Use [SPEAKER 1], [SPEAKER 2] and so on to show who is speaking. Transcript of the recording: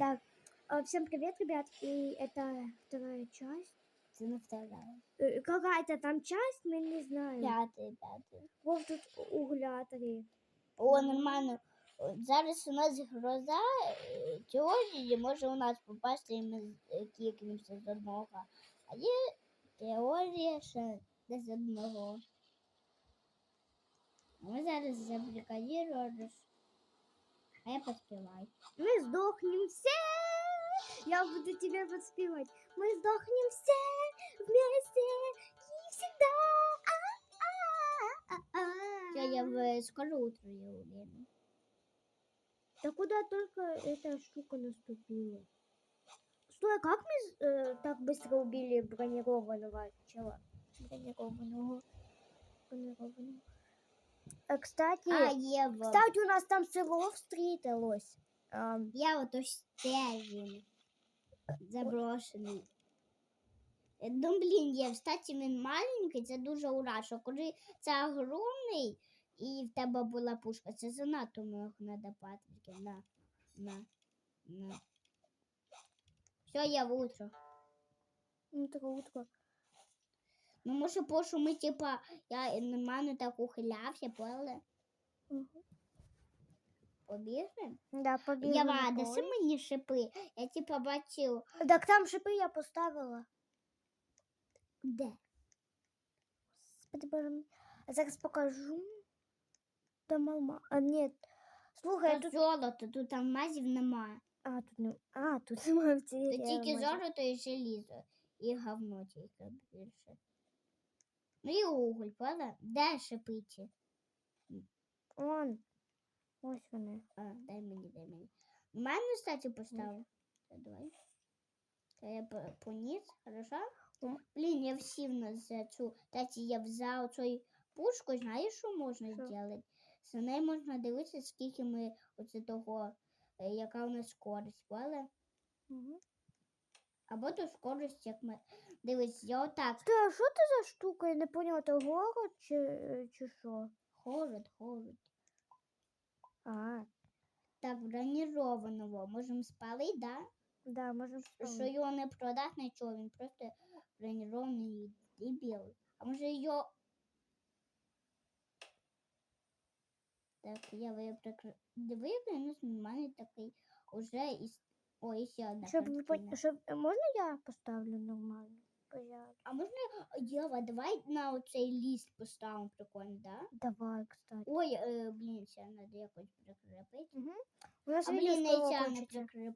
[SPEAKER 1] Да. А, Всем привет, ребят. И это вторая часть.
[SPEAKER 2] Це не вторая.
[SPEAKER 1] Э, Какая-то там часть, мы не знаем.
[SPEAKER 2] П'ятий, п'ятий.
[SPEAKER 1] Вот тут угля три.
[SPEAKER 2] О, нормально. От Зараз у нас гроза е, теорії, може у нас попасти і ми з- кікнемося з одного. А є теорія ще не з одного. А Ми зараз забрикадіруємо. А я поспіваю.
[SPEAKER 1] Мы сдохнем все. Я буду тебе подспевать. Мы сдохнем все вместе и всегда. А-а-а-а.
[SPEAKER 2] Все, я в скоро утро я уверена.
[SPEAKER 1] Да куда только эта штука наступила? Стой, а как мы э, так быстро убили бронированного чела? Бронированного. Бронированного. А, кстати,
[SPEAKER 2] А, Єва.
[SPEAKER 1] кстати, у нас там село встретилось.
[SPEAKER 2] Я це він. Заброшений. Е, Ну, блін, є, кстати, він маленький, це дуже ура, що коли це огромний і в тебе була пушка, це занадто много треба патриків. На, на, на. Все, я в утро.
[SPEAKER 1] ну, утро.
[SPEAKER 2] Ну, може, пошу ми, типа, я нормально так ухилявся, поняли?
[SPEAKER 1] Мгм.
[SPEAKER 2] Побігли?
[SPEAKER 1] Да, побігли.
[SPEAKER 2] Я даси
[SPEAKER 1] поле.
[SPEAKER 2] мені шипи. Я типа бачив.
[SPEAKER 1] Так там шипи я поставила.
[SPEAKER 2] Де?
[SPEAKER 1] Господи, боже мій. А зараз покажу. Там алма. А, ні. Слухай,
[SPEAKER 2] Тут
[SPEAKER 1] тут...
[SPEAKER 2] золото, тут алмазів немає.
[SPEAKER 1] А, тут не... А, тут немає в цій
[SPEAKER 2] Тут тільки
[SPEAKER 1] алмазів.
[SPEAKER 2] золото і желізо. І говно тільки більше. Ну і уголь, правда? Де шипиці?
[SPEAKER 1] Вон. Ось вони.
[SPEAKER 2] А, дай мені, дай мені. У мене, кстати, поставив. Та давай. Та я по- поніс, хорошо? Блін, я всів на за цю. Кстати, я взяв цю пушку, знаєш, що можна зробити? За нею можна дивитися, скільки ми оце того, е, яка у нас скорість, правда?
[SPEAKER 1] Угу.
[SPEAKER 2] Або то скорость, як ми. Дивись, я отак.
[SPEAKER 1] Ти, а що це за штука? Я не поняла, це город чи, чи що?
[SPEAKER 2] Холод, холод.
[SPEAKER 1] А,
[SPEAKER 2] Так, бронірованого. Можемо спалити, да?
[SPEAKER 1] да, можемо
[SPEAKER 2] Що
[SPEAKER 1] спалити.
[SPEAKER 2] його не продати нічого, він просто бронірований і білий. А може його. Так, я виприкр... Виявлено, у мене такий уже із. О, і ще одна
[SPEAKER 1] Щоб, ви
[SPEAKER 2] картина.
[SPEAKER 1] щоб... Можна я поставлю нормально? Порядок.
[SPEAKER 2] А можна, Єва, давай на оцей ліст поставимо прикольно, да?
[SPEAKER 1] Давай, кстати.
[SPEAKER 2] Ой, е, блін, ще треба якось прикрепити.
[SPEAKER 1] Угу. У нас
[SPEAKER 2] А блін, не
[SPEAKER 1] кончиться.
[SPEAKER 2] прикріп.